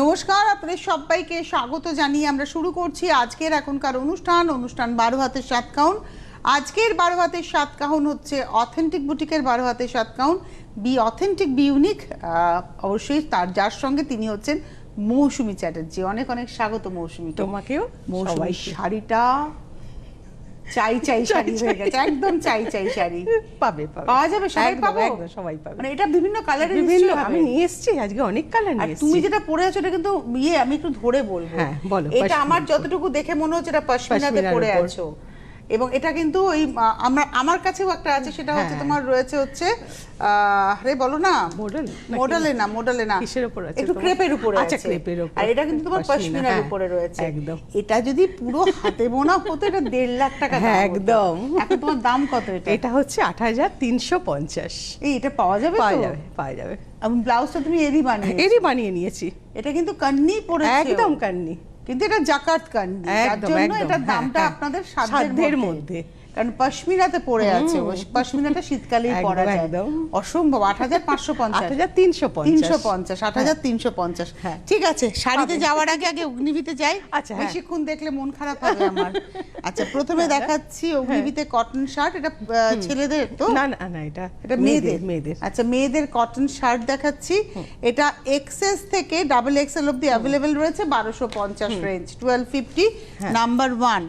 নমস্কার আপনাদের সবাইকে স্বাগত জানিয়ে আমরা শুরু করছি আজকের এখনকার অনুষ্ঠান অনুষ্ঠান বারো হাতের সাত কাউন। আজকের বারো হাতের সাত কাউন হচ্ছে অথেন্টিক বুটিকের বারো হাতের সাত কাউন। Be authentic be unique. অবশ্যই তার যার সঙ্গে তিনি হচ্ছেন মৌসুমী চ্যাটার্জি। অনেক অনেক স্বাগত মৌসুমী তোমাকেও মৌসুমী। শাড়িটা চাই চাই শাড়ি হয়ে গেছে একদম চাই চাই শাড়ি। পাবে পাবে। পাওয়া যাবে সবাই পাবো। একদম, সবাই পাবে। মানে এটা বিভিন্ন কালারের বিভিন্ন আমি নিয়ে এসেছি আজকে অনেক কালার নিয়ে তুমি যেটা পরে আছো এটা কিন্তু ইয়ে আমি একটু ধরে বলব। হ্যাঁ, বলো, এটা আমার যতটুকু দেখে মনে হচ্ছে এটা পশমিনাতে পরে আছো। এবং এটা কিন্তু ওই আমরা আমার কাছেও একটা আছে সেটা হচ্ছে হ্যাঁ। তোমার রয়েছে হচ্ছে আরে বলো না। নাকি? মোডালে না মোডালে না কিসের উপর আছে একটু ক্রেপের উপরে আচ্ছা, আছে। ক্রেপের উপর। আর এটা কিন্তু তোমার পশমিনার হ্যাঁ, উপরে রয়েছে। একদম। এটা যদি পুরো হাতে বোনা হতো এটা দেড় লাখ টাকা হ্যাঁ, একদম। এখন তোমার দাম কত এটা? এটা হচ্ছে আট হাজার তিনশো পঞ্চাশ। এই এটা পাওয়া যাবে পাওয়া যাবে পাওয়া যাবে। এবং ব্লাউজটা তুমি এরই বানিয়ে এরই বানিয়ে নিয়েছি। এটা কিন্তু কান্নি পড়েছে একদম কান্নি। কিন্তু এটা জাকাত কান্ডি একদম, জন্য এটা এটার হ্যাঁ, দামটা হ্যাঁ। আপনাদের সাধ্যের মধ্যে। কারণ পশমিনাতে পড়ে আছে পশমিনাটা শীতকালেই পরা যায়। অসম্ভব আট হাজার পাঁচশো পঞ্চাশ। হাজার তিনশো তিনশো পঞ্চাশ আট হাজার তিনশো পঞ্চাশ। হ্যাঁ। ঠিক আছে শাড়িতে যাওয়ার আগে আগে অগ্নিবিতে যাই। আচ্ছা, হ্যাঁ। বেশিক্ষণ দেখলে মন খারাপ হবে আমার। আচ্ছা প্রথমে দেখাচ্ছি অগ্নিবিতে কটন শার্ট এটা ছেলেদের তো? না না না এটা এটা মেয়েদের। মেয়েদের আচ্ছা মেয়েদের কটন শার্ট দেখাচ্ছি। এটা এক্সএস থেকে ডাবল এক্সএল অব্দি অ্যাভেলেবেল রয়েছে বারোশো পঞ্চাশ রেঞ্জ টুয়েলভ ফিফটি হ্যাঁ। নাম্বার ওয়ান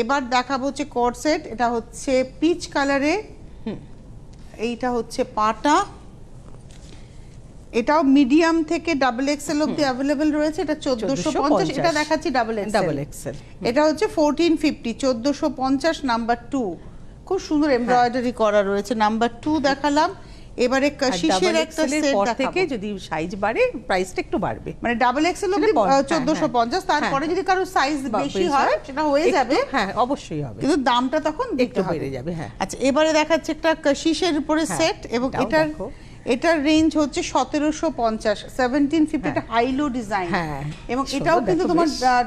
এবার দেখাবো হচ্ছে কোট সেট এটা হচ্ছে পিচ কালারে এইটা হচ্ছে পাটা। এটাও মিডিয়াম থেকে ডাবল এক্সেল অব্দি অ্যাভেলেবেল রয়েছে এটা চোদ্দশো পঞ্চাশ এটা দেখাচ্ছি ডাবল এক্সেল ডাবল এক্সেল এটা হচ্ছে ফোরটিন ফিফটি চোদ্দোশো পঞ্চাশ নাম্বার টু খুব সুন্দর এমব্রয়ডারি করা রয়েছে নাম্বার টু দেখালাম। এবারে কাশিসের একটা সেট থেকে যদি সাইজ বাড়ে প্রাইসটা একটু বাড়বে। মানে ডাবল এক্সেল সেটা পর- হ্যাঁ, চোদ্দশো পঞ্চাশ তারপরে হ্যাঁ। যদি কারও সাইজ বেশি হয় হয়, সেটা হয়ে যাবে। হ্যাঁ অবশ্যই হবে। কিন্তু দামটা তখন একটু বেড়ে যাবে, হ্যাঁ। আচ্ছা এবারে দেখাচ্ছে একটা কাশিসের উপরে হ্যাঁ, সেট এবং এটার এটার রেঞ্জ হচ্ছে সতেরোশো পঞ্চাশ সেভেন্টিন ফিফটি একটা হাইলো ডিজাইন হ্যাঁ, এবং এটাও কিন্তু তোমার।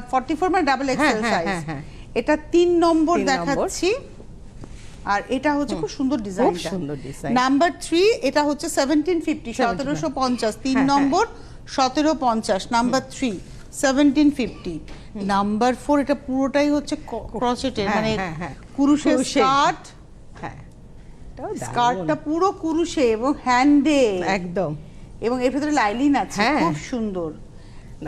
ফর্টি ফোর মানে ডাবল এক্সেল হ্যাঁ, সাইজ হ্যাঁ, হ্যাঁ। এটা তিন নম্বর। দেখাচ্ছি। আর এটা হচ্ছে খুব সুন্দর ডিজাইন সুন্দর design। নাম্বার থ্রি এটা হচ্ছে সেভেন্টিন ফিফটি সতেরোশো পঞ্চাশ তিন হ্যাঁ, হ্যাঁ। নম্বর সতেরো পঞ্চাশ number three seventeen fifty number four এটা পুরোটাই হচ্ছে ক্রসেটের হ্যাঁ, মানে। কুরুশের। স্কার্ট হ্যাঁ। স্কার্টটা পুরো কুরুশে এবং হ্যান্ডে একদম। এবং এর ভিতরে লাইলিন আছে। খুব সুন্দর।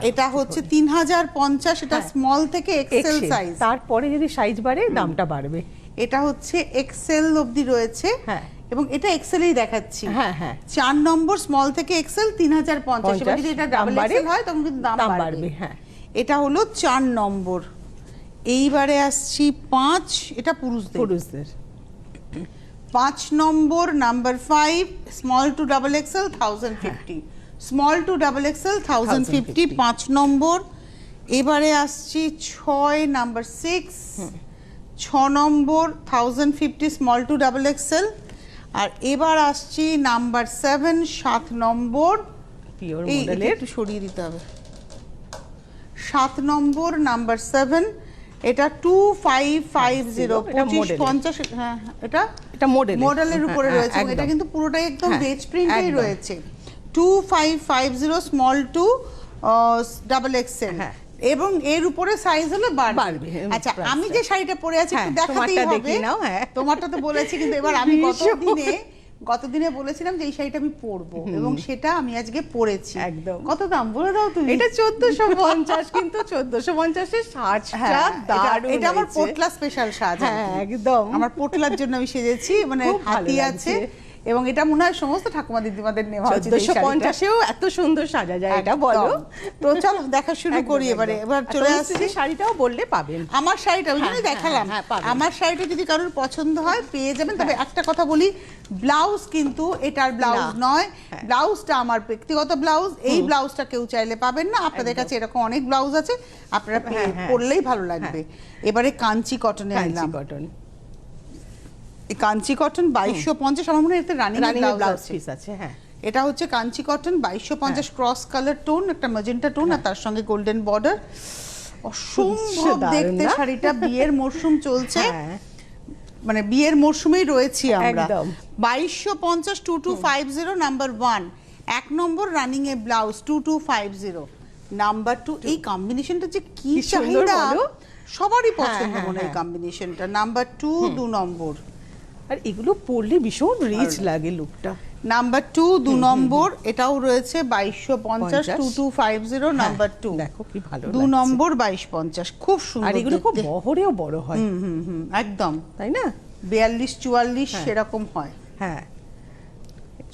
এটা হচ্ছে তিন হাজার পঞ্চাশ এটা। স্মল থেকে এক্সেল সাইজ তারপরে যদি সাইজ বাড়ে দামটা বাড়বে। এটা হচ্ছে এক্সেল অবধি রয়েছে। হ্যাঁ। এবং এটা এক্সেলেই দেখাচ্ছি। হ্যাঁ, হ্যাঁ। চার নম্বর স্মল থেকে এক্সেল তিন হাজার পঞ্চাশ। যদি এটা দাম ডাবল এক্সেল হয় তখন কিন্তু দাম বাড়বে, হ্যাঁ। এটা হলো চার নম্বর। এইবারে আসছি পাঁচ এটা পুরুষদের। পুরুষদের। পাঁচ নম্বর number five small to double XL thousand fifty small to double XL thousand fifty পাঁচ নম্বর। এবারে আসছি ছয় নাম্বার সিক্স ছ নম্বর thousand fifty small to double XL আর এবার আসছি নাম্বার সেভেন সাত নম্বর। পিওর এই এটা মডেলের একটু সরিয়ে দিতে হবে। সাত নম্বর নাম্বার সেভেন এটা টু ফাইভ ফাইভ জিরো পঁচিশ পঞ্চাশ হ্যাঁ এটা এটা মডেল মডেলের উপরে হ্যাঁ, রয়েছে। এটা কিন্তু পুরোটাই একদম হ্যাঁ, বেজ প্রিন্টেই রয়েছে। Two five five zero small to double XL হ্যাঁ। এবং এর উপরে সাইজ হলে বাড়বে আচ্ছা আমি যে শাড়িটা পরে আছি হ্যাঁ, দেখাতেই হবে। নাও, হ্যাঁ। তোমারটা তো বলেছি কিন্তু এবার আমি ভীষণ। দিনে গত দিনে বলেছিলাম যে এই শাড়িটা আমি পরবো এবং সেটা আমি আজকে পরেছি। একদম। কত দাম বলে দাও তুমি? এটা চোদ্দশো পঞ্চাশ কিন্তু চোদ্দশো পঞ্চাশের হ্যাঁ, সাজটা এটা- দারুণ এটা আমার। পোটলা স্পেশাল সাজ হ্যাঁ একদম। আমার পোটলার জন্য আমি সেজেছি মানে হাতি আছে। এবং এটা মনে হয় সমস্ত ঠাকুমা দিদিমাদের নেওয়া উচিত চোদ্দশো পঞ্চাশেও এত সুন্দর সাজা যায় এটা বলো। তো চলো দেখা শুরু করি এবারে। এবার চলে আসছি। শাড়িটাও বললে পাবেন। আমার শাড়িটা ওই হ্যাঁ, জন্যই হ্যাঁ, দেখালাম হ্যাঁ, আমার শাড়িটা যদি কারোর পছন্দ হয় পেয়ে যাবেন। তবে একটা কথা বলি ব্লাউজ কিন্তু এটার ব্লাউজ নয়। হ্যাঁ। ব্লাউজটা আমার ব্যক্তিগত ব্লাউজ। এই ব্লাউজটা কেউ চাইলে পাবেন না। আপনাদের কাছে এরকম অনেক ব্লাউজ আছে। আপনারা হ্যাঁ, হ্যাঁ। পরলেই ভালো লাগবে। এবারে কাঞ্চি কটনে আনলাম কটন এই কাঞ্চি কটন বাইশশো পঞ্চাশ আমার মনে হয় এতে রানিং ব্লাউজ পিস আছে। হ্যাঁ। এটা হচ্ছে কাঞ্চি কটন বাইশশো পঞ্চাশ ক্রস কালার টোন একটা ম্যাজেন্টা টোন আর তার সঙ্গে গোল্ডেন বর্ডার অসম্ভব দেখতে শাড়িটা বিয়ের মরশুম চলছে। হ্যাঁ। মানে বিয়ের মরশুমেই রয়েছি আমরা। বাইশশো পঞ্চাশ two two five zero number one এক নম্বর running a blouse two two five zero number two এই কম্বিনেশনটা যে কি চাহিদা? সবারই হ্যাঁ, পছন্দ হ্যাঁ, মনে হয় হ্যাঁ। কম্বিনেশনটা নাম্বার টু দু নম্বর। আর এগুলো পরলে ভীষণ রিচ লাগে লুকটা নাম্বার টু দু নম্বর এটাও রয়েছে বাইশশো পঞ্চাশ। Two two five zero number two দেখো কি ভালো দু নম্বর বাইশ পঞ্চাশ খুব আর সুন্দর এগুলো খুব বহরেও বড় হয়। হুম হুম একদম। তাই না? বিয়াল্লিশ চুয়াল্লিশ হ্যাঁ। সেরকম হয়। হ্যাঁ।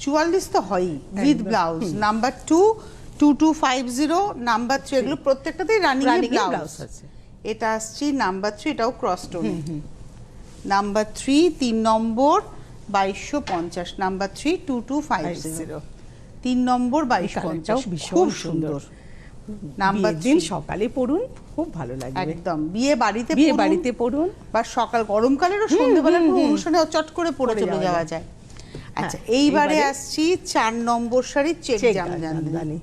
চুয়াল্লিশ তো হয়ই with blouse number two two two five zero number three এগুলো প্রত্যেকটাতেই রানিং ব্লাউজ আছে। এটা আসছি নাম্বার থ্রি এটাও ক্রস টোন নাম্বার থ্রি তিন নম্বর বাইশশো পঞ্চাশ। Number three two two five zero তিন নম্বর বাইশ পঞ্চাশ। খুব সুন্দর। নাম্বার দিন সকালে পড়ুন খুব ভালো লাগবে। একদম। বিয়ে বাড়িতে বিয়ে বাড়িতে পড়ুন। বা সকাল গরমকালেরও সন্ধ্যেবেলার কোনো অনুষ্ঠানে চট করে পরে পরে চলে যাওয়া যায়। আচ্ছা হ্যাঁ, এইবারে এইবারে আসছি চার নম্বর শাড়ি চেক জামদানি।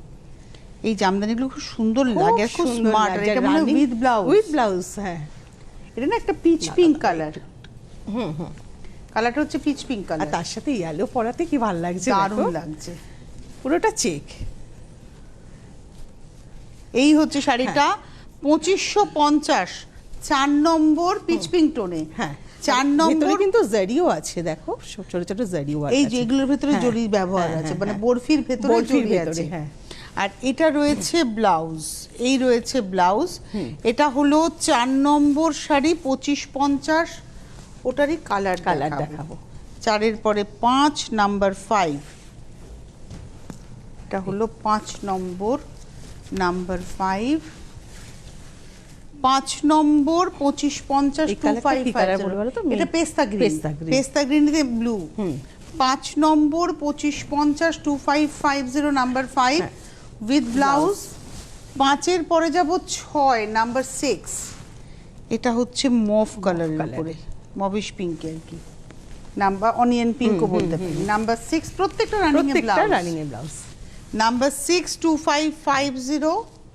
এই জামদানিগুলো খুব সুন্দর লাগে খুব স্মার্ট এটা মানে উইথ ব্লাউজ উইথ ব্লাউজ হ্যাঁ। এটা না একটা পিচ পিঙ্ক কালার কালারটা হচ্ছে পিচ পিঙ্ক আর কালার। তার সাথে ইয়েলো পরাতে কি ভালো লাগছে দারুণ লাগছে। পুরোটা চেক। এই হচ্ছে শাড়িটা। পঁচিশশো পঞ্চাশ। চার নম্বর পিচ পিঙ্ক টোনে। হ্যাঁ। চার নম্বর কিন্তু জারিও আছে দেখো। ছোট ছোট জারিও আছে। এই যেগুলোর ভেতরে হ্যাঁ, জরির ব্যবহার হ্যাঁ, আছে হ্যাঁ, মানে হ্যাঁ। বরফির ভেতরে জরি আছে। হ্যাঁ। আর এটা রয়েছে ব্লাউজ। এই রয়েছে ব্লাউজ। এটা হলো চার নম্বর শাড়ি পঁচিশ পঞ্চাশ। ওটারই কালার কালার দেখাবো। চারের পরে পাঁচ নাম্বার ফাইভ এটা হলো পাঁচ নম্বর নাম্বার ফাইভ পাঁচ নম্বর পঁচিশ পঞ্চাশ টু ফাইভ? এটা পেস্তা গ্রিন পেস্তা। ব্লু পাঁচ নম্বর পঁচিশ পঞ্চাশ two five five zero number five. With blouse পাঁচের পরে যাব ছয় নাম্বার সিক্স এটা হচ্ছে মফ কালারের উপরে। মবিশ পিঙ্ক আর কি। নাম্বার অনিয়ন পিঙ্কও বলতে পারি। নাম্বার সিক্স প্রত্যেকটা রানিং এ প্রত্যেকটা blouse running a blouse number six two five five zero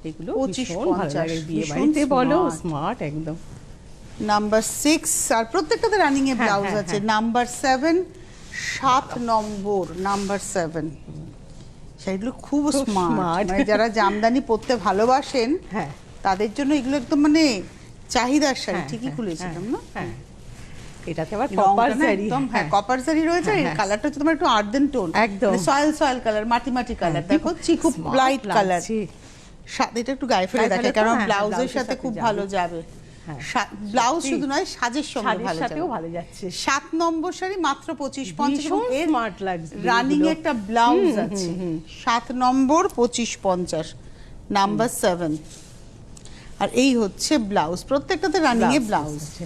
এগুলো পঁচিশ ভীষণ পঞ্চাশ। বিয়ে বাড়িতে বলো স্মার্ট একদম। নাম্বার সিক্স আর প্রত্যেকটাতে রানিং এ হ্যাঁ, ব্লাউজ হ্যাঁ, আছে। হ্যাঁ। নাম্বার সেভেন সাত নম্বর নাম্বার সেভেন সেগুলো খুব স্মার্ট। মানে যারা জামদানি পরতে ভালোবাসেন হ্যাঁ। তাদের জন্য এগুলো একদম মানে চাহিদার শাড়ি হ্যাঁ, ঠিকই হ্যাঁ, খুলেছিলাম না? হ্যাঁ। এটাতে আবার কপার জারি হ্যাঁ কপার জারি রয়েছে হ্যাঁ, এই হ্যাঁ। কালারটা হচ্ছে তোমার একটু আর্দেন টোন একদম। সয়েল সয়েল কালার মাটি মাটি কালার দেখো চিকু লাইট কালার সাথে এটা একটু গায়ে ফেলে দেখে কারণ হ্যাঁ, ব্লাউজের সাথে খুব ভালো যাবে। হ্যাঁ। ব্লাউজ শুধু নয় সাজের সঙ্গে ভালো সাথেও ভালো যাচ্ছে। সাত নম্বর শাড়ি মাত্র পঁচিশ পঞ্চাশ ভীষণ smart লাগছে রানিং একটা ব্লাউজ আছে। সাত নম্বর পঁচিশ পঞ্চাশ নাম্বার সেভেন আর এই হচ্ছে ব্লাউজ প্রত্যেকটাতে রানিং এ ব্লাউজ আছে।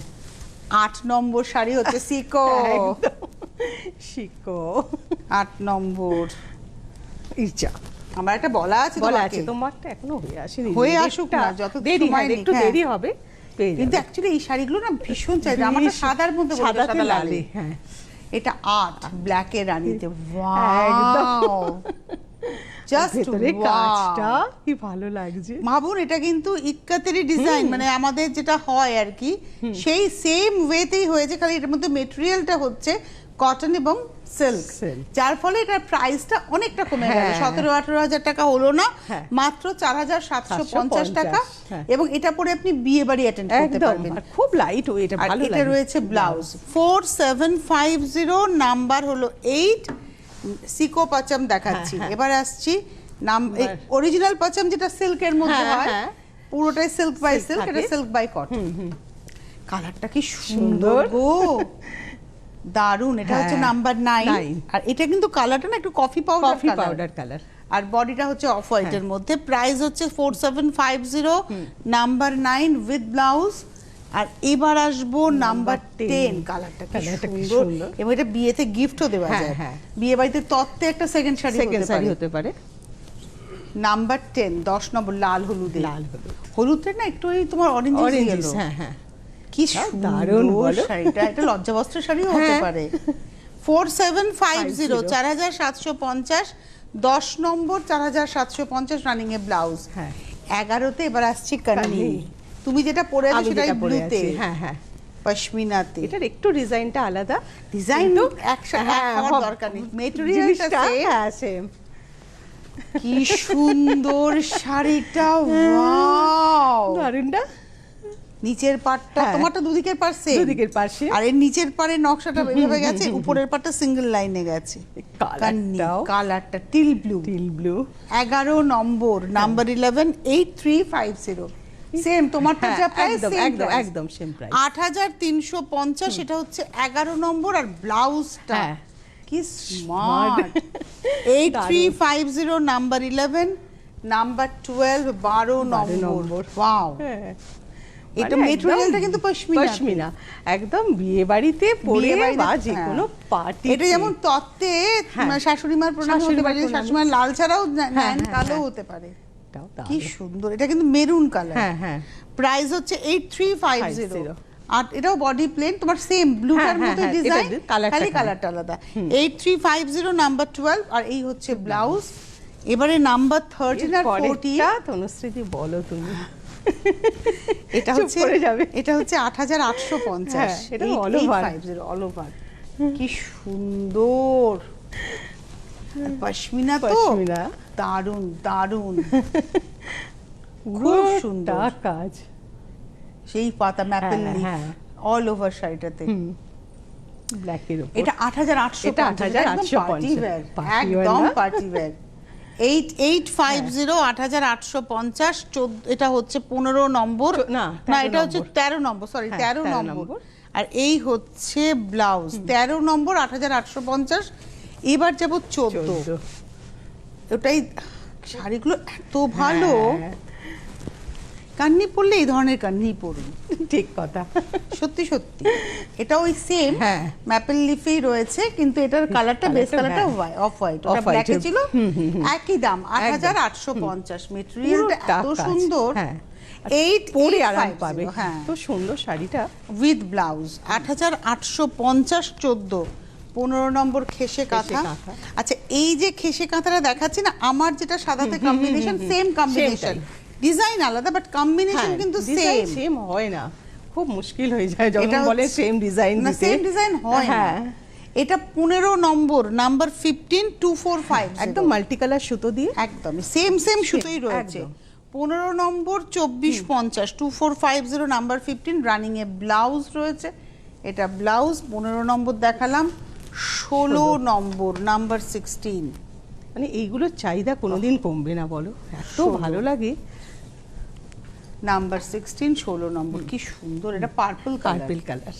আট নম্বর শাড়ি হচ্ছে সিকো একদম। শিকো। আট নম্বর। ইচ্ছা। আমার একটা বলা আছে বলা আছে তোমারটা এখনও হয়ে আসেনি। হয়ে আসুক না, যত দেরি নিক, একটু হ্যাঁ। দেরি হবে কিন্তু অ্যাকচুয়ালি এই শাড়িগুলো না ভীষণ চাহিদা আমার সাদার মধ্যে সাদাতে সাদা লালে, হ্যাঁ। এটা আট ব্ল্যাকে রানীতে। একদম। জাস্ট কাজটা কি ভালো লাগছে। ভাবুন এটা কিন্তু ইক্কাতেরই ডিজাইন মানে আমাদের যেটা হয় আর কি সেই সেম ওয়েতেই হয়েছে খালি এটার মধ্যে মেটেরিয়ালটা হচ্ছে কটন এবং সিল্ক যার ফলে এটার প্রাইসটা অনেকটা কমে গেল। হ্যাঁ। সতেরো আঠারো হাজার টাকা হলো না হ্যাঁ। মাত্র চার হাজার সাতশো পঞ্চাশ টাকা। হ্যাঁ। এবং এটা পরে আপনি বিয়ে বাড়ি অ্যাটেন্ড করতে পারবেন। খুব লাইট ওয়েট এটা রয়েছে blouse four seven five zero number হলো এইট সিকো পাচাম দেখাচ্ছি। হ্যাঁ, হ্যাঁ। এবার আসছি নাম অরিজিনাল পাচাম যেটা সিল্কের মধ্যে হ্যাঁ, হয়। পুরোটাই সিল্ক বাই সিল্ক এটা সিল্ক বাই কটন কালারটা কি সুন্দর। গো। দারুণ এটা হচ্ছে নাম্বার নাইন। আর এটা কিন্তু কালারটা না একটু coffee powder coffee powder colour আর বডিটা হচ্ছে অফ হোয়াইটের মধ্যে। প্রাইস হচ্ছে four seven five zero number nine with blouse আর এবার আসব নাম্বার টেন কালারটা কি কি সুন্দর। এবং এটা বিয়েতে গিফটও দেওয়া হ্যাঁ, যায়। হ্যাঁ। বিয়ে বাড়িতে তত্ত্বে একটা সেকেন্ড শাড়ি সেকেন্ড হতে শাড়ি পারে। হতে পারে। নাম্বার টেন দশ নম্বর লাল হলুদে লাল হলুদ। হলুদটা না একটু ওই তোমার অরেঞ্জ অরেঞ্জ হ্যাঁ হ্যাঁ। কি দারুণ বলো। শাড়িটা। এটা লজ্জাবস্ত্র শাড়িও হতে হ্যাঁ। পারে। ফোর সেভেন ফাইভ জিরো চার হাজার সাতশো পঞ্চাশ। দশ নম্বর চার হাজার সাতশো পঞ্চাশ রানিং এ ব্লাউজ হ্যাঁ। এগারোতে এবার আসছি কান্নি। তুমি যেটা পরে আছো সেটাই ব্লুতে হ্যাঁ হ্যাঁ। পশমিনাতে। এটার একটু ডিজাইনটা আলাদা ডিজাইন একসাথে হ্যাঁ, দরকার নেই। মেটেরিয়ালটা জিনিসটা হ্যাঁ সেম কি সুন্দর শাড়িটা ওয়াও। দারুণ না নিচের পাটটা হ্যাঁ। তোমারটা দুদিকের পার সেম দুদিকের পাশে আর এর নিচের পারে নকশাটা এভাবে গেছে উপরের পাটটা সিঙ্গেল লাইনে গেছে। কালারটাও। কালারটা টিল ব্লু টিল ব্লু এগারো নম্বর number eleven eight three five zero same তোমারটা যা প্রাইস একদম একদম একদম সেম প্রাইস আট হাজার তিনশো পঞ্চাশ এটা হচ্ছে এগারো নম্বর আর ব্লাউজটা। হ্যাঁ। কি smart eight three five zero number eleven number twelve বারো নম্বর। নম্বর। ওয়াও হ্যাঁ। এটা মানে মেটেরিয়ালটা একদম কিন্তু পশমিনা। পশমিনা। একদম বিয়ে বাড়িতে পরে বা যে হ্যাঁ। কোনো পার্টি এটা যেমন তত্ত্বে হ্যাঁ। শাশুড়ি মার প্রণাম হতে শাশুড়িমার পারে। শাশুড়ি লাল ছাড়াও হ্যাঁ, নেন হ্যাঁ, কালো হ্যাঁ। হতে পারে। কি সুন্দর এটা কিন্তু মেরুন কালার। হ্যাঁ হ্যাঁ। প্রাইস হচ্ছে এইট থ্রি ফাইভ জিরো আর এটাও বডি প্লেন তোমার সেম ব্লুটার মতো ডিজাইন খালি। কালারটা আলাদা। Eight three five zero number twelve আর এই হচ্ছে ব্লাউজ এবারে নাম্বার থার্টিন আর ফোরটিন তনুশ্রীদি বলো তুমি। এটা হচ্ছে যাবে। এটা হচ্ছে আট হাজার আটশো পঞ্চাশ। হ্যাঁ, এটা। ফাইভ জিরো অল ওভার কি সুন্দর। পশমিনা তো। পশমিনা। দারুণ দারুণ খুব সুন্দর। কাজ। সেই পাতা ম্যাপেল হ্যাঁ, লিফ হ্যাঁ। অল ওভার শাড়িটাতে ব্ল্যাকের উপর। এটা 8,850 পার্টি ওয়্যার একদম পার্টি ওয়্যার এটা হচ্ছে পনেরো নম্বর। না, না এটা হচ্ছে নম্বর। তেরো নম্বর সরি হ্যাঁ, তেরো 13 নম্বর। নম্বর। আর এই হচ্ছে ব্লাউজ তেরো নম্বর আট হাজার আটশো পঞ্চাশ। এবার যাব চোদ্দ। ওটাই শাড়িগুলো এত ভালো। হ্যাঁ, কান্নি পরলে এই ধরনের কান্নি পরুন। ঠিক কথা। সত্যি সত্যি। এটা ওই সেম হ্যাঁ। ম্যাপেল লিফেই রয়েছে কিন্তু এটার কালারটা বেস কালারটা, হ্যাঁ। অফ হোয়াইট ওটা ব্ল্যাকে এর- ছিল। একই দাম আট হাজার আটশো পঞ্চাশ। মেটেরিয়ালটা এত সুন্দর। হ্যাঁ। এইট পরে আরাম পাবে। হ্যাঁ। তো সুন্দর শাড়িটা। উইথ ব্লাউজ আট হাজার আটশো পঞ্চাশ চোদ্দ। পনেরো নম্বর খেসে কাঁথা। আচ্ছা এই যে খেসে কাঁথাটা দেখাচ্ছি না আমার যেটা সাদাতে কম্বিনেশন সেম কম্বিনেশন ডিজাইন আলাদা বাট কম্বিনেশন কিন্তু সেম সেম হয় না। খুব মুশকিল হয়ে যায় যখন বলে সেম ডিজাইন না সেম ডিজাইন হয় না। হ্যাঁ। এটা পনেরো নম্বর number fifteen two four five একদম মাল্টি কালার সুতো দিয়ে। একদমই সেম সেম সুতোই রয়েছে। পনেরো নম্বর চব্বিশ পঞ্চাশ two four five zero number fifteen রানিংয়ে blouse রয়েছে। এটা ব্লাউজ পনেরো নম্বর দেখালাম। ষোলো নম্বর নাম্বার সিক্সটিন মানে এইগুলোর চাহিদা কোনোদিন কমবে না বলো। এত ভালো লাগে। নাম্বার সিক্সটিন ষোলো নম্বর কি সুন্দর এটা পার্পল পার্পল কালার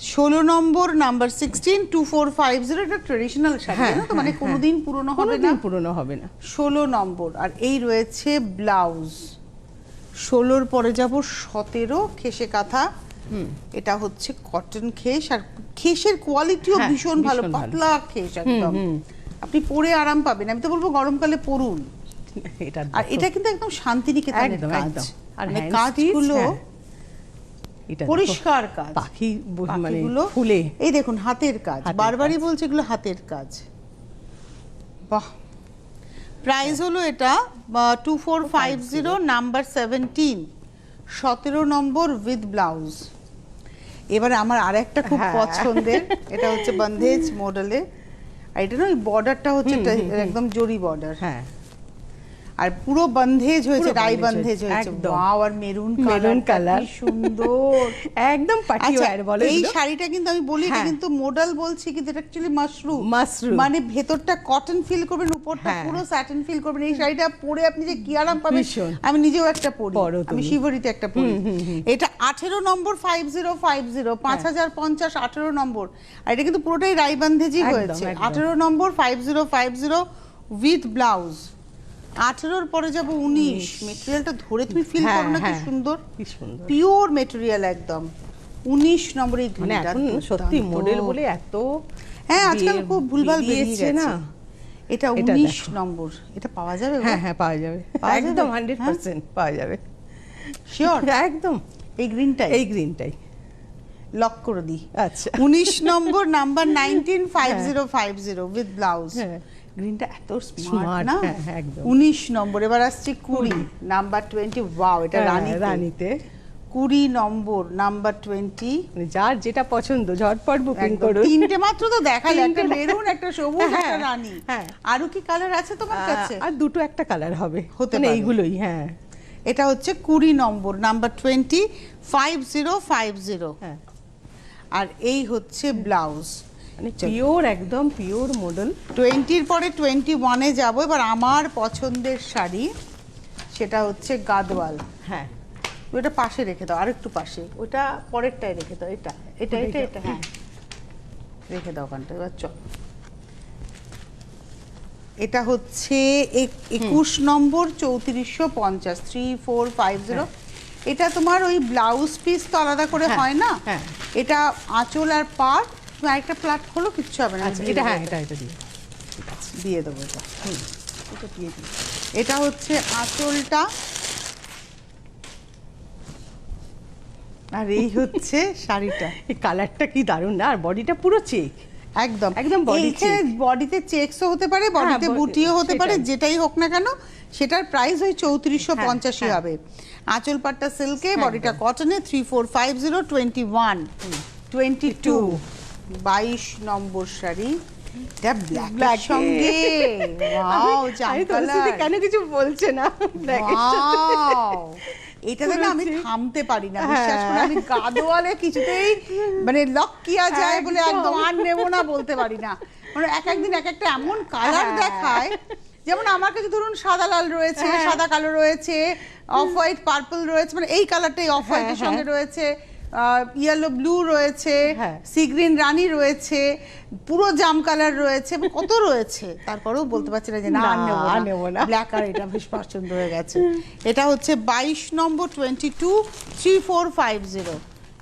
ষোলো নম্বর number sixteen two four five zero এটা ট্রেডিশনাল শাড়ি হ্যাঁ, জানো তো? মানে হ্যাঁ, কোনোদিন পুরনো হবে না। পুরনো হবে না। ষোলো নম্বর আর এই রয়েছে ব্লাউজ। ষোলোর পরে যাব সতেরো খেসে কাঁথা। এটা হচ্ছে কটন খেস আর খেসের কোয়ালিটিও হ্যাঁ, ভীষণ ভালো পাতলা খেস একদম। আপনি পরে আরাম পাবেন। আমি তো বলব গরমকালে পরুন। এটা আর এটা কিন্তু একদম শান্তিনিকেতনের কাজ। আর মানে কাজগুলো হ্যাঁ। পরিষ্কার কাজ। পাখি মানে ফুলে। এই দেখুন হাতের কাজ। বারবারই বলছে এগুলো হাতের কাজ। বাহ। প্রাইস হলো এটা two four five zero number seventeen সতেরো নম্বর উইথ ব্লাউজ এবারে আমার আর একটা খুব হ্যাঁ। পছন্দের এটা হচ্ছে বন্ধেজ মডেলে আর এটা না ওই বর্ডারটা হচ্ছে একদম জরি বর্ডার হ্যাঁ। আর পুরো বন্ধেজ হয়েছে ডাই বন্ধেজ হয়েছে। ওয়াও আর মেরুন মেরুন কালার। সুন্দর একদম পার্টি আচ্ছা ওয়্যার বলে এই শাড়িটা কিন্তু আমি বলি এটা হ্যাঁ। কিন্তু মডেল বলছি কিন্তু এটা অ্যাকচুয়ালি মাশরুম মাশরুম। মানে ভেতরটা কটন ফিল করবেন উপরটা হ্যাঁ। পুরো স্যাটিন ফিল করবেন এই শাড়িটা পরে আপনি যে কি আরাম পাবেন আমি নিজেও একটা পরি আমি। শিবরিতে একটা পরি এটা আঠেরো নম্বর ফাইভ জিরো ফাইভ জিরো। পাঁচ হাজার পঞ্চাশ আঠেরো নম্বর আর এটা কিন্তু পুরোটাই রাইবান্ধেজি একদম, হয়েছে। আঠেরো নম্বর five zero five zero with blouse আঠেরোর পরে যাব উনিশ। মেটেরিয়ালটা ধরে তুমি ফিল হ্যাঁ, করো না কি হ্যাঁ। সুন্দর? পিওর মেটেরিয়াল একদম। উনিশ নম্বর মানে গ্রিনটা সত্যি মডেল বলে এত হ্যাঁ আজকাল খুব ভুলভাল বেরিয়েছে না? এটা উনিশ নম্বর। এটা পাওয়া যাবে হ্যাঁ হ্যাঁ পাওয়া যাবে। পাওয়া যাবে? একদম হান্ড্রেড পার্সেন্ট পাওয়া যাবে। শিওর একদম। এই গ্রিনটাই এই গ্রিনটাই লক করে দিই। আচ্ছা। উনিশ নম্বর number nineteen five zero five zero with blouse হ্যাঁ। গ্রিনটা এত স্মার্ট না? হ্যাঁ, হ্যাঁ। উনিশ নম্বর এবার আসছে কুড়ি নাম্বার টোয়েন্টি ওয়াও এটা হ্যাঁ, রানী রানীতে। কুড়ি নম্বর নাম্বার টোয়েন্টি মানে যার যেটা পছন্দ ঝটপট বুকিং করুন। তিনটে মাত্র তো দেখালে একটা মেরুন একটা সবুজ একটা রানী। হ্যাঁ। আরও কি কালার আছে তোমার কাছে? আর দুটো একটা কালার হবে। হতে মানে পারে। এইগুলোই হ্যাঁ। এটা হচ্ছে কুড়ি নম্বর number twenty five zero five zero হ্যাঁ। আর এই হচ্ছে ব্লাউজ মানে পিওর একদম পিওর মডেল টোয়েন্টির পরে টোয়েন্টি ওয়ানে যাব। এবার আমার পছন্দের শাড়ি সেটা হচ্ছে গাদওয়াল। হ্যাঁ। ওটা পাশে রেখে দাও আরেকটু পাশে। ওটা পরেরটায় রেখে দাও এটা। এটা এটা এটা হ্যাঁ। রেখে দাও ওখানটা এবার চল। এটা হচ্ছে এক- একুশ নম্বর চৌত্রিশশো পঞ্চাশ থ্রি ফোর ফাইভ জিরো এটা তোমার ওই ব্লাউজ পিস তো আলাদা করে হ্যাঁ, হয় না? হ্যাঁ। এটা আঁচল আর পাট আরেকটা প্লাট খোলো কিচ্ছু হবে না। আচ্ছা এটা হ্যাঁ এটা। এটা দিয়ে। দিয়ে দেবো এটা। এটা দিয়ে দিই। এটা হচ্ছে আঁচলটা। আর এই হচ্ছে শাড়িটা। এই কালারটা কি দারুণ না আর বডিটা পুরো চেক। একদম। একদম এইখানে বডিতে চেকসও হতে পারে বডিতে বুটিও হতে পারে যেটাই হোক না কেন সেটার প্রাইস ওই চৌত্রিশশো হ্যাঁ, পঞ্চাশি হ্যাঁ। হবে। আঁচল পাট্টা সিল্কে বডিটা কটনে three four five zero twenty one twenty two বাইশ নম্বর শাড়ি এটা ব্ল্যাক সঙ্গে ওয়াও জাম আমি তোমার কেন কিছু বলছে না। Wow! এটাতে না আমি থামতে পারি না বিশ্বাস করে হ্যাঁ। আমি গাদোয়ালে কিছুতেই মানে লক কিয়া যায় বলে একদম। আর নেব না বলতে পারি না মানে এক একদিন এক একটা এমন কালার হ্যাঁ। দেখায় যেমন আমার কাছে ধরুন সাদা লাল রয়েছে হ্যাঁ। সাদা কালো রয়েছে অফ হোয়াইট পার্পল রয়েছে মানে এই কালারটাই অফ হোয়াইটের হ্যাঁ, সঙ্গে রয়েছে ইয়েলো ব্লু রয়েছে হ্যাঁ। সি গ্রিন রানী রয়েছে পুরো জাম কালার রয়েছে কত রয়েছে? তারপরেও বলতে পারছি না যে না নেব না। ব্ল্যাক আর এটা বেশ পছন্দ হয়ে গেছে। এটা হচ্ছে বাইশ নম্বর twenty two three four five zero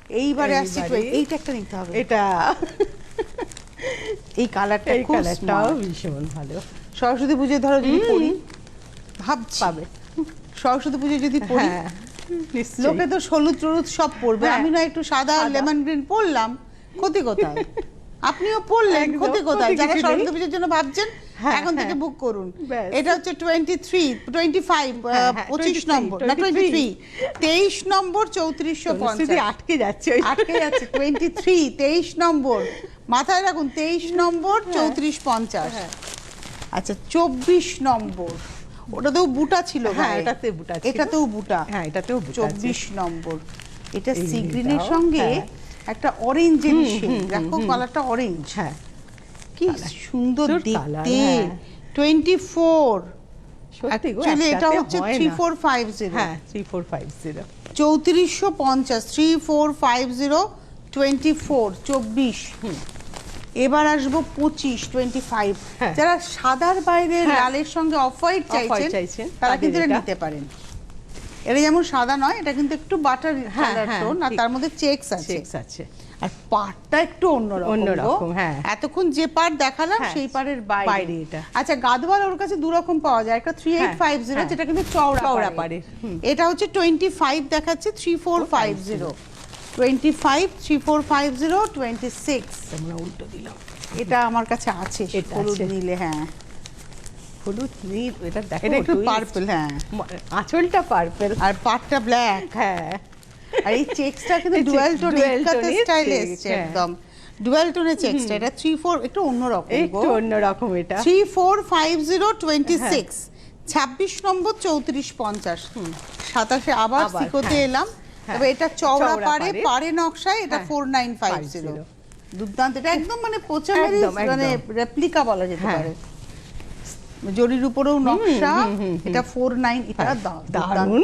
এইবারে আসছে এইবারে- 20 এইটা একটা নিতে হবে। এটা। এই কালারটা এই কালারটাও ভীষণ ভালো। সরস্বতী পুজো ধরো যদি পড়ি ভাবছি। পাবে। সরস্বতী পুজো যদি পড়ি হ্যাঁ। লোকে তো হলুদ টলুদ সব পড়বে হ্যাঁ। আমি না একটু সাদা। লেমন গ্রিন পরলাম ক্ষতি কোথায়? আপনিও পড়লেন ক্ষতি কোথায়? যারা সরস্বতী পুজোর জন্য ভাবছেন হ্যাঁ, এখন থেকে হ্যাঁ। বুক করুন। এটা হচ্ছে টোয়েন্টি থ্রি টোয়েন্টি ফাইভ হ্যাঁ, হ্যাঁ, পঁচিশ নম্বর না টোয়েন্টি থ্রি তেইশ নম্বর চৌত্রিশশো পঞ্চাশ। আটকে যাচ্ছে আটকে যাচ্ছে টোয়েন্টি থ্রি তেইশ নম্বর। মাথায় রাখুন তেইশ নম্বর চৌত্রিশ পঞ্চাশ। হ্যাঁ। আচ্ছা চব্বিশ নম্বর। ওটাতেও বুটা ছিল হ্যাঁ, এটাতে বুটা। এটাতেও বুটা। হ্যাঁ এটাতেও বুটা। চব্বিশ নম্বর। এটা সি গ্রিনের সঙ্গে হ্যাঁ। একটা অরেঞ্জের শেড দেখো কালারটা অরেঞ্জ হ্যাঁ। কি সুন্দর দেখতে। হ্যাঁ। টোয়েন্টি ফোর অ্যাকচুয়ালি এটা হচ্ছে থ্রি ফোর ফাইভ জিরো হ্যাঁ থ্রি ফোর ফাইভ জিরো চৌত্রিশশো পঞ্চাশ three four five zero twenty four চব্বিশ এবার আসব পঁচিশ টোয়েন্টি ফাইভ হ্যাঁ। যারা সাদার বাইরে হ্যাঁ। লালের সঙ্গে অফ হোয়াইট চাইছেন তারা কিন্তু এটা। নিতে পারেন এটা যেমন সাদা নয় এটা কিন্তু একটু বাটার হ্যাঁ, কালার টোন আর তার মধ্যে চেকস আছে চেকস আছে আর পাড়টা একটু অন্যরকম অন্যরকম, হ্যাঁ। এতক্ষণ যে পাড় দেখালাম সেই পাড়ের বাইরে এটা। আচ্ছা গাদওয়াল ওর কাছে দু রকম পাওয়া যায় একটা থ্রি এইট হ্যাঁ, ফাইভ জিরো হ্যাঁ। যেটা কিন্তু চওড়া চওড়া পাড়ের, এটা হচ্ছে টোয়েন্টি ফাইভ দেখাচ্ছে three four five zero twenty five three four five zero twenty six আমরা উল্টো দিলাম। এটা আমার কাছে আছে হলুদ আছে। হ্যাঁ। হলুদ নীল এটা দেখো এটা একটু পার্পল হ্যাঁ। আঁচলটা পার্পল আর পাটটা ব্ল্যাক হ্যাঁ। আর এই চেকসটা কিন্তু ডুয়াল টোন dual স্টাইলে এসেছে হ্যাঁ। একদম। ডুয়াল টোনের চেকসটা এটা থ্রি ফোর একটু অন্যরকম একটু অন্যরকম এটা। Three four five zero twenty হ্যাঁ। সিক্স ছাব্বিশ নম্বর চৌত্রিশ পঞ্চাশ। সাতাশে আবার সিকোতে হ্যাঁ। এলাম। তবে এটা চওড়া পারে। পারে নকশায় এটা হ্যাঁ। ফোর নাইন ফাইভ জিরো দুর্দান্ত এটা একদম মানে পোচামেরি। মানে রেপ্লিকা বলা যেতে হ্যাঁ। পারে। জরির উপরেও নকশা এটা ফোর নাইন এটা হ্যাঁ, দারুণ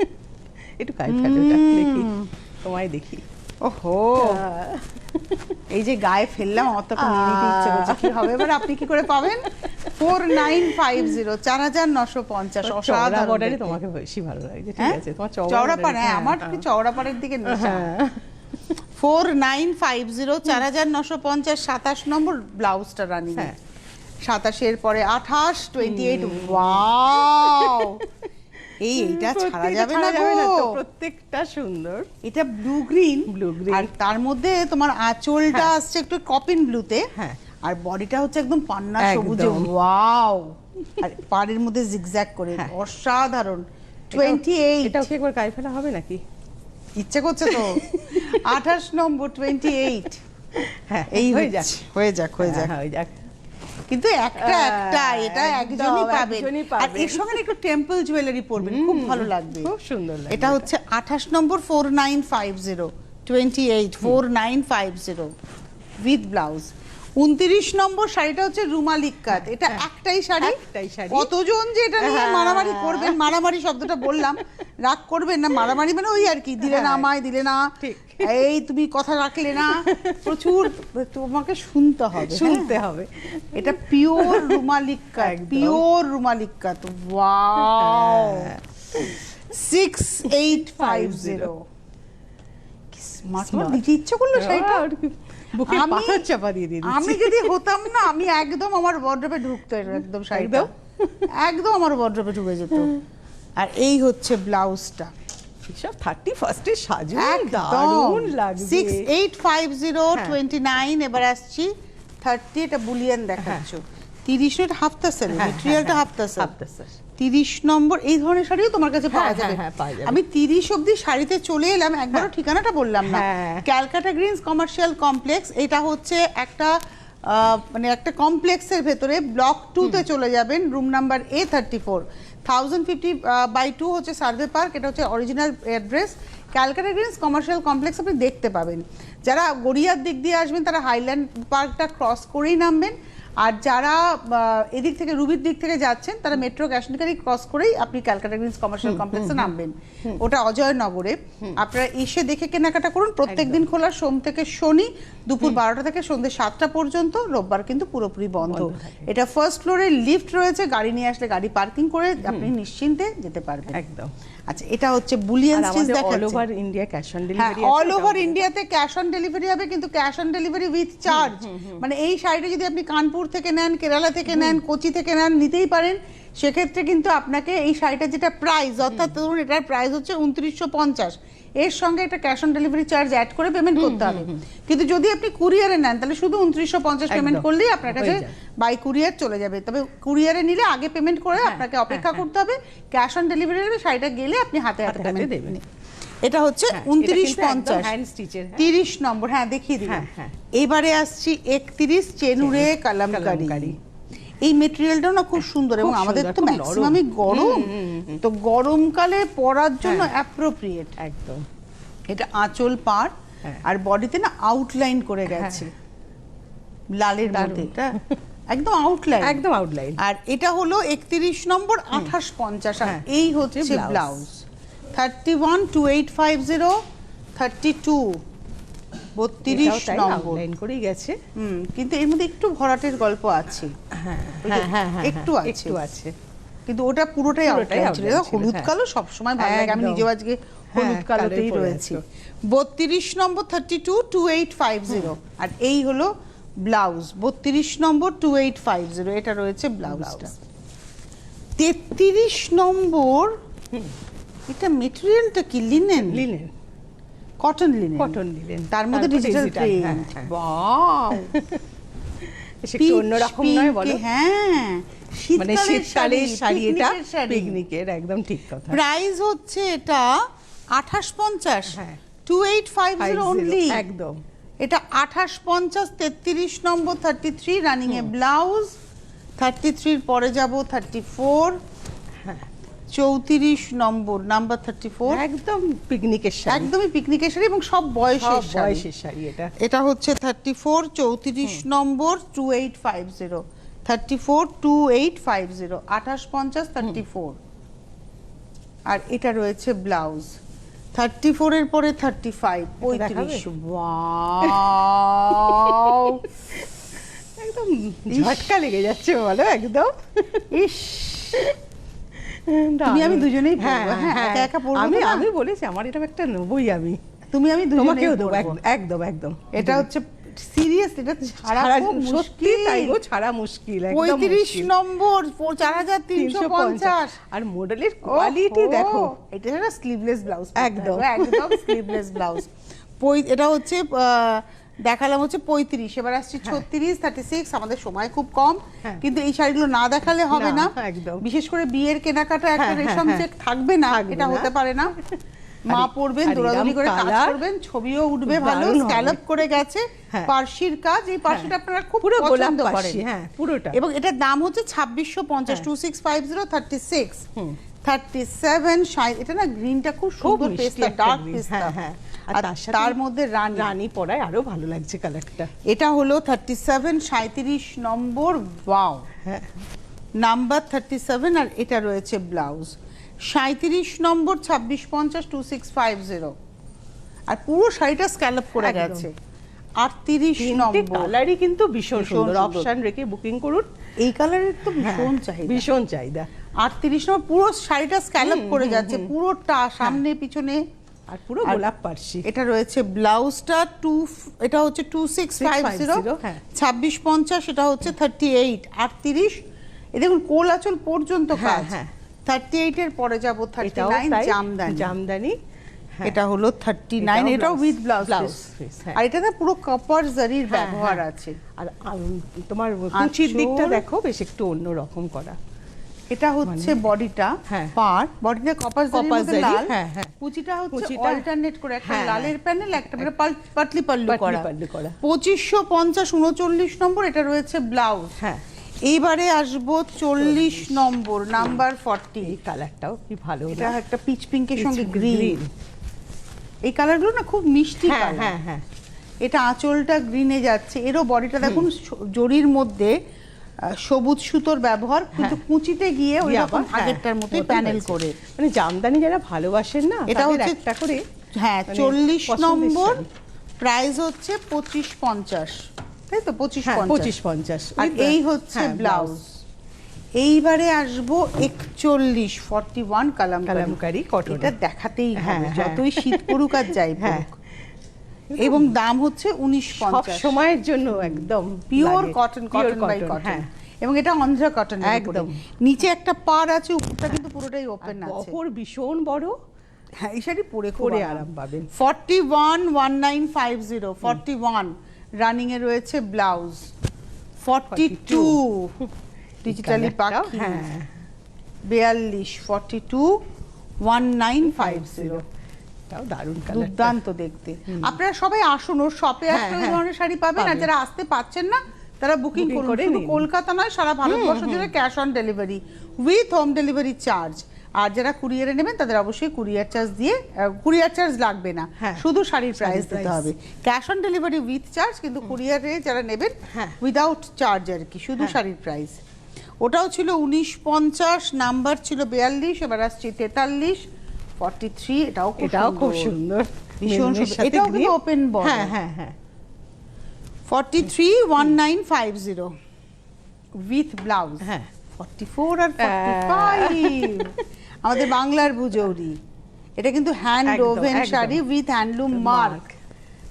একটু কাজ দেখি তোমায় দেখি। ওহো। এই যে গায়ে ফেললাম অত নিয়ে নিতে ইচ্ছে করছে। কি হবে? এবার আপনি কি করে পাবেন? ফোর নাইন ফাইভ জিরো চার হাজার নশো পঞ্চাশ চওড়া অসাধারণ বর্ডারে তোমাকে বেশি ভালো লাগছে ঠিক হ্যাঁ? আছে তোমার পাড় হ্যাঁ আমার হ্যাঁ, দিকে হ্যাঁ। ফোর নাইন ফাইভ জিরো চার হাজার নশো পঞ্চাশ সাতাশ নম্বর ব্লাউজটা রানি হ্যাঁ। সাতাশের পরে আঠাশ টোয়েন্টি এইট ওয়াও এই এইটা ছাড়া যাবে না গো। প্রত্যেকটা সুন্দর। এটা ব্লু গ্রিন Blue green। আর তার মধ্যে তোমার আঁচলটা হ্যাঁ। আসছে একটু কপিন ব্লুতে হ্যাঁ। আর বডিটা হচ্ছে একদম পান্না। সবুজে। ওয়াও আর পাড়ের মধ্যে জিগজ্যাগ করে। হ্যাঁ। অসাধারণ। টোয়েন্টি এইট এটাও কি একবার গায়ে ফেলা হবে নাকি? ইচ্ছে করছে তো। আঠাশ নম্বর টোয়েন্টি এইট হ্যাঁ এই হয়ে যাক যাক। হয়ে যাক হয়ে যাক। হ্যাঁ, হয়ে যাক। কিন্তু একটা আহ, একটা এটা একজনই পাবেন। আর এর সঙ্গে একটু টেম্পল জুয়েলারি পরবেন খুব ভালো লাগবে। খুব সুন্দর এটা হচ্ছে আঠাশ নম্বর four nine five zero twenty eight four nine five zero with blouse উনত্রিশ নম্বর শাড়িটা হচ্ছে রুমালিক কাট। এটা একটাই শাড়ি। হ্যাঁ, একটাই শাড়ি। কতজন যে এটা নিয়ে হ্যাঁ। মারামারি করবেন মারামারি শব্দটা বললাম। রাগ করবেন না মারামারি মানে ওই আর কি দিলে না হ্যাঁ, আমায় দিলে না। এই তুমি কথা রাখলে না। প্রচুর তোমাকে শুনতে হবে হ্যাঁ? শুনতে হবে। এটা পিওর রুমালিক একদম। পিওর রুমালিক কাট। ওয়াও। হ্যাঁ। Six eight five zero smart দিতে ইচ্ছে করল শাড়িটা? আর বুকে পাথর চাপা দিয়ে দিয়ে আমি যদি হতাম না আমি একদম আমার ওয়ার্ড্রপে ঢুকতো একদম শাড়িটা। একদম। আমার ওয়ার্ড্রপে ঢুকে যেত। আর এই হচ্ছে ব্লাউজটা সব থার্টি ফার্স্টে সাজু দারুণ লাগবে। সিক্স এইট ফাইভ জিরো হ্যাঁ। টোয়েন্টি নাইন এবার আসছি থার্টি এটা বুলিয়ান দেখাচ্ছ। তিরিশ এটা হাফতা সেল হ্যাঁ, মেটেরিয়ালটা হ্যাঁ, হাফতা সেল হাফতা সেল। তিরিশ নম্বর এই ধরনের শাড়িও তোমার কাছে পাওয়া হ্যাঁ, যাবে। হ্যাঁ, পাওয়া আমি তিরিশ অব্দি শাড়িতে চলে এলাম একবারও ঠিকানাটা বললাম না। হ্যাঁ। ক্যালকাটা গ্রিনস কমার্শিয়াল কমপ্লেক্স এটা হচ্ছে একটা মানে একটা কমপ্লেক্সের ভেতরে ব্লক টুতে চলে যাবেন room number A thirty four thousand fifty by two হচ্ছে সার্ভে পার্ক এটা হচ্ছে original address Calcutta Greens commercial complex আপনি দেখতে পাবেন। যারা গড়িয়ার দিক দিয়ে আসবেন তারা হাইল্যান্ড পার্কটা ক্রস করেই নামবেন। আর যারা এদিক থেকে রুবির দিক থেকে যাচ্ছেন তারা মেট্রো ক্যাশনকারি ক্রস করেই আপনি ক্যালকাটা গ্রিনস কমার্শিয়াল কমপ্লেক্সে নামবেন। ওটা অজয়নগরে আপনারা এসে দেখে কেনাকাটা করুন। প্রত্যেক দিন খোলা সোম থেকে শনি দুপুর বারোটা থেকে সন্ধ্যে সাতটা পর্যন্ত রোববার কিন্তু পুরোপুরি বন্ধ। এটা ফার্স্ট ফ্লোরে লিফট রয়েছে গাড়ি নিয়ে আসলে গাড়ি পার্কিং করে আপনি নিশ্চিন্তে যেতে পারবেন। একদম। আচ্ছা এটা হচ্ছে Boolean stitch all over India cash on হ্যাঁ ডেলিভারি অল ওভার ইন্ডিয়াতে ক্যাশ অন ডেলিভারি হবে কিন্তু cash on delivery with charge মানে এই শাড়িটা যদি আপনি কানপুর থেকে নেন কেরালা থেকে নেন কোচি থেকে নেন নিতেই পারেন। সেক্ষেত্রে কিন্তু আপনাকে এই শাড়িটা যেটা প্রাইস অর্থাৎ ধরুন এটার প্রাইস হচ্ছে উনত্রিশশো পঞ্চাশ। এর সঙ্গে একটা cash on delivery charge add করে পেমেন্ট করতে হবে। কিন্তু যদি আপনি কুরিয়ারে নেন তাহলে শুধু উনত্রিশশো পঞ্চাশ পেমেন্ট করলেই আপনার কাছে বাই কুরিয়ার চলে যাবে। তবে কুরিয়ারে নিলে আগে পেমেন্ট করে আপনাকে অপেক্ষা করতে হবে। ক্যাশ অন ডেলিভারি শাড়িটা গেলে আপনি হাতে হাতে হাতে হাতে পেমেন্ট দেবেন। এটা হচ্ছে উনত্রিশ পঞ্চাশ। তিরিশ নম্বর হ্যাঁ দেখিয়ে দিলাম। হ্যাঁ, হ্যাঁ। এবারে আসছি একত্রিশ চেনুরে কালামকারি। এই মেটেরিয়ালটাও না খুব সুন্দর এবং আমাদের তো ম্যাক্সিমামই গরম। তো গরমকালে পরার জন্য হ্যাঁ। অ্যাপ্রোপ্রিয়েট একদম। এটা আঁচল পার। হ্যাঁ। আর বডিতে না আউটলাইন করে গেছে। লালের। মধ্যে এটা একদম আউটলাইন একদম আউটলাইন আর এটা হলো একত্রিশ নম্বর আঠাশ পঞ্চাশ। হ্যাঁ, এই হচ্ছে blouse thirty one two eight five zero thirty two বত্রিশ নম্বর। আউটলাইন করেই গেছে। হুম কিন্তু এর মধ্যে একটু ভরাটের গল্প আছে। হ্যাঁ হ্যাঁ হ্যাঁ একটু আছে। একটু আছে। কিন্তু ওটা পুরোটাই আউটলাইন ছিল। হলুদ। কালো সবসময় ভালো লাগে। আমি নিজেও আজকে হলুদ কালোতেই রয়েছি। আছো। বত্রিশ নম্বর thirty two two eight five zero আর এই হলো ব্লাউজ। বত্রিশ নম্বর টু এইট ফাইভ জিরো এটা রয়েছে ব্লাউজটা। তেত্রিশ নম্বর এটা মেটেরিয়ালটা কি linen linen cotton linen cotton linen তার মধ্যে ডিজিটাল প্রিন্ট। বাহ একটু অন্যরকম নয় বলো। হ্যাঁ। মানে শীতকালের শাড়ি এটা পিকনিকের একদম ঠিক কথা। প্রাইস হচ্ছে এটা আঠাশ পঞ্চাশ। হ্যাঁ। Two eight five zero only একদম। এটা আঠাশ পঞ্চাশ তেত্রিশ নম্বর thirty three running A blouse thirty থ্রির পরে যাব থার্টি ফোর চৌত্রিশ নম্বর নাম্বার থার্টি ফোর একদম পিকনিকের শাড়ি। একদমই পিকনিকের শাড়ি এবং সব বয়সের বয়সের শাড়ি এটা। এটা হচ্ছে থার্টি ফোর চৌত্রিশ নম্বর two eight five zero thirty four two eight five zero আঠাশ পঞ্চাশ থার্টি ফোর আর এটা রয়েছে ব্লাউজ। থার্টি ফোরের পরে থার্টি ফাইভ পঁয়ত্রিশ! একদম ঝটকা লেগে যাচ্ছে বলো একদম। ইস। তুমি আমি দুজনেই হ্যাঁ হ্যাঁ, একা একা পরবো আমি আমি বলেছি আমার এরকম একটা নেবই আমি। তুমি আমি দুজনেই দেবো একদম একদম। এটা হচ্ছে সিরিয়াস এটা ছাড়া সত্যি তাই গো ছাড়া মুশকিল একদম পঁয়ত্রিশ। নম্বর চার হাজার তিনশো পঞ্চাশ। আর মডেলের কোয়ালিটি দেখো। এটা একটা স্লিভলেস ব্লাউজ একদম। একদম স্লিভলেস ব্লাউজ এটা হচ্ছে আহ, দেখালাম হচ্ছে পঁয়ত্রিশ এবার আসছে ছত্রিশ থার্টি সিক্স আমাদের সময় খুব কম হ্যাঁ। কিন্তু এই শাড়িগুলো না দেখালে হবে না, বিশেষ করে বিয়ের কেনাকাটা একটা হ্যাঁ, হ্যাঁ, রেশম হ্যাঁ। চেক থাকবে না এটা হতে পারে না মা পড়বেন দৌড়াদৌড়ি করে কাজ করবেন ছবিও উঠবে ভালো স্ক্যালপ করে গেছে হ্যাঁ। পার্সির কাজ এই পার্সিটা আপনারা খুব পুরো পছন্দ করেন হ্যাঁ, পুরোটা। এবং এটার দাম হচ্ছে ছাব্বিশশো পঞ্চাশ হ্যাঁ। Two six five zero thirty six thirty seven এটা না গ্রিনটা খুব সুন্দর পেস্তা ডার্ক পেস্তা হ্যাঁ, হ্যাঁ। আর আর তার মধ্যে রানী। রানী পরায় আরও ভালো লাগছে কালারটা এটা হলো থার্টি সেভেন সাঁত্রিশ নম্বর ওয়াও হ্যাঁ। নাম্বার থার্টি সেভেন আর এটা রয়েছে ব্লাউজ সাঁত্রিশ নম্বর ছাব্বিশ পঞ্চাশ টু সিক্স ফাইভ জিরো আর পুরো শাড়িটা স্ক্যালপ করে গেছে। আটত্রিশ তিনটে নম্বর। কালারই কিন্তু ভীষণ সুন্দর। অপশন রেখে বুকিং করুন। এই কালারের তো হ্যাঁ, ভীষণ চাহিদা। ভীষণ চাহিদা। আটত্রিশ নম্বর পুরো শাড়িটা স্ক্যালপ করে যাচ্ছে। পুরোটা সামনে পিছনে। আর পুরো গোলাপ পার্সি এটা রয়েছে ব্লাউজটা টু এটা হচ্ছে টু সিক্স ফাইভ জিরো 650, হ্যাঁ। ছাব্বিশ পঞ্চাশ এটা হচ্ছে থার্টি এইট আটত্রিশ এ দেখুন কোল আঁচল পর্যন্ত হ্যাঁ, কাজ হ্যাঁ। থার্টি এইটের পরে যাব থার্টি নাইন জামদানি জামদানি হ্যাঁ। এটা হলো থার্টি নাইন এটাও উইথ ব্লাউজ হ্যাঁ। আর এটাতে পুরো কপার জারির হ্যাঁ, ব্যবহার হ্যাঁ। আছে আর তোমার কুচির দিকটা দেখো বেশ একটু অন্য রকম করা এটা হচ্ছে বডিটা হ্যাঁ। পার। বডিতে কপার জারির কপার জারি, লাল। হ্যাঁ, হ্যাঁ। কুচিটা হচ্ছে অল্টারনেট করে একটা হ্যাঁ, লালের প্যানেল একটা মানে পাতলি পাল্লু করা। পাল্লু করা। পঁচিশশো পঞ্চাশ উনচল্লিশ নম্বর এটা রয়েছে ব্লাউজ হ্যাঁ। এইবারে আসব চল্লিশ নম্বর নাম্বার ফর্টি এই কালারটাও কি ভালো এটা একটা পিচ পিঙ্কের সঙ্গে গ্রিন এই কালারগুলো না খুব মিষ্টি হ্যাঁ হ্যাঁ হ্যাঁ। এটা আঁচলটা গ্রিনে যাচ্ছে। এরও বডিটা দেখুন জরির মধ্যে সবুজ সুতোর ব্যবহার কিন্তু কুচিতে গিয়ে ওই রকম হ্যাঁ, আগেরটার মতোই প্যানেল করে। মানে জামদানি যারা ভালোবাসেন না এটা হচ্ছে একটা করে হ্যাঁ মানে চল্লিশ নম্বর প্রাইস হচ্ছে পঁচিশ পঞ্চাশ। তাই তো? পঁচিশ হ্যাঁ পঁচিশ পঞ্চাশ। আর এই হচ্ছে হ্যাঁ, ব্লাউজ এইবারে আসব একচল্লিশ ফর্টি ওয়ান কালাম কালামকারী cotton। এটা দেখাতেই হবে। হ্যাঁ, হ্যাঁ। যতই শীত পড়ুক আর যাই হ্যাঁ। এবং দাম হচ্ছে উনিশ পঞ্চাশ। সময়ের জন্য একদম pure cotton cotton by cotton হ্যাঁ। এবং এটা অন্ধ্রা কটন একদম। নিচে একটা পার আছে উপরটা কিন্তু পুরোটাই ওপেন আছে। অপর ভীষণ বড়। হ্যাঁ এই শাড়ি পরে পরে আরাম পাবেন। Forty one one nine five zero forty one. Running A রয়েছে ব্লাউজ ফর্টি টু। ডিজিটালি কালারটাও, হ্যাঁ। বিয়াল্লিশ forty two one nine five zero. তাও দারুণ কালার দুর্দান্ত দেখতে। আপনারা সবাই আসুন ওর শপে হ্যাঁ, আসলে হ্যাঁ। ধরনের শাড়ি পাবেন। আর যারা আসতে পারছেন না তারা বুকিং করুন। করে শুধু কলকাতা নয় সারা ভারতবর্ষ জুড়ে cash on delivery with home delivery charge আর যারা কুরিয়ারে নেবেন তাদের অবশ্যই কুরিয়ার চার্জ দিয়ে কুরিয়ার চার্জ লাগবে না। হ্যাঁ। শুধু শাড়ির প্রাইস দিতে হবে। Cash on delivery with charge কিন্তু কুরিয়ারে যারা নেবেন। উইদাউট চার্জ আর কি শুধু। শাড়ির প্রাইস ওটাও ছিল উনিশ পঞ্চাশ নাম্বার ছিল বিয়াল্লিশ এবার আসছি তেতাল্লিশ। ফর্টি থ্রি এটাও খুব এটাও খুব সুন্দর। ভীষণ সুন্দর। এটাও কিন্তু open হ্যাঁ হ্যাঁ হ্যাঁ। Forty three one nine five zero with blouse হ্যাঁ। ফর্টি ফোর আর ফর্টি ফাইভ আমাদের বাংলার বুজৌরি। এটা কিন্তু hand woven sari with handloom mark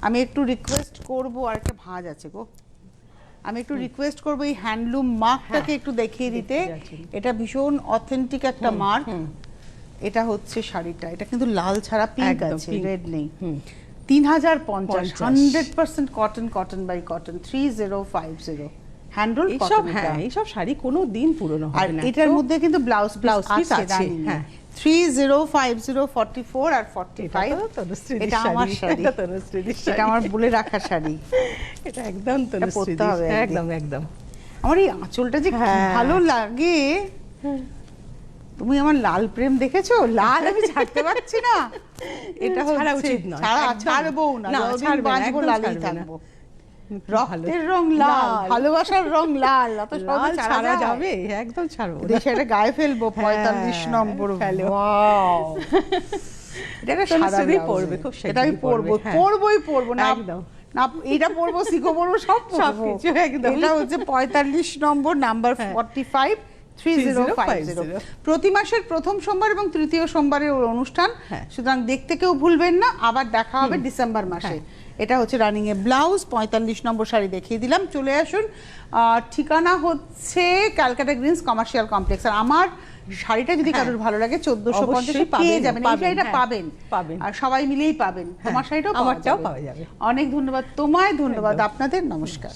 আমি একটু রিকোয়েস্ট করব আর একটা ভাঁজ আছে গো। আমি একটু রিকোয়েস্ট করব এই হ্যান্ডলুম মার্কটাকে একটু দেখিয়ে দিতে। এটা ভীষণ অথেন্টিক একটা মার্ক এটা হচ্ছে শাড়িটা। এটা কিন্তু লাল ছাড়া পিঙ্ক আছে রেড নেই। তিন হাজার পঞ্চাশ। Hundred percent cotton cotton by cotton three zero five zero handle এইসব হ্যাঁ এইসব শাড়ি কোনো দিন পুরনো হবে না। এটার মধ্যে কিন্তু ব্লাউজ ব্লাউজ পিস আছে হ্যাঁ। Three zero five zero forty four আর ফর্টি এটা ফাইভ এটা আমার শাড়ি। এটা। আমার বলে রাখা শাড়ি। এটা একদম তনুশ্রীদির একদম একদম। আমার এই আঁচলটা যে হ্যাঁ। ভালো লাগে। তুমি আমার লাল প্রেম দেখেছ লাল আমি ছাড়তে পারছি না এটা ছাড়া উচিত নয়, ছাড়া ছাড়বো না বাঁচবো লালেই থাকব রক্তের রং লাল লাল। ভালোবাসার রং লাল অত সহজে ছাড়া ছাড়া যাবে যাবে একদম ছাড়বো। গায়ে ফেলব পঁয়তাল্লিশ হ্যাঁ, নম্বর ফেলো। এটা এ। খুব এটা আমি হ্যাঁ। পরবোই পরবো না একদম। না এটা পরবো সিকো পরবো সব। এটা হচ্ছে পঁয়তাল্লিশ নম্বর number. Forty five three zero five zero 3050 প্রতি মাসের প্রথম সোমবার এবং তৃতীয় সোমবারের ওর অনুষ্ঠান হ্যাঁ। সুতরাং দেখতে কেউ ভুলবেন না আবার দেখা হবে ডিসেম্বর মাসে। এটা হচ্ছে রানিং এ ব্লাউজ পঁয়তাল্লিশ নম্বর শাড়ি দেখিয়ে দিলাম। চলে আসুন ঠিকানা হচ্ছে ক্যালকাটা গ্রিনস কমার্শিয়াল কমপ্লেক্স। আর আমার শাড়িটা যদি কারোর ভালো লাগে চোদ্দশো পঞ্চাশে পেয়ে যাবেন। এই শাড়িটা হ্যাঁ, পাবেন। পাবেন। আর সবাই মিলেই পাবেন। তোমার শাড়িটাও পাওয়া আমারটাও যাবে। পাওয়া যাবে। অনেক ধন্যবাদ। তোমায় ধন্যবাদ। আপনাদের নমস্কার।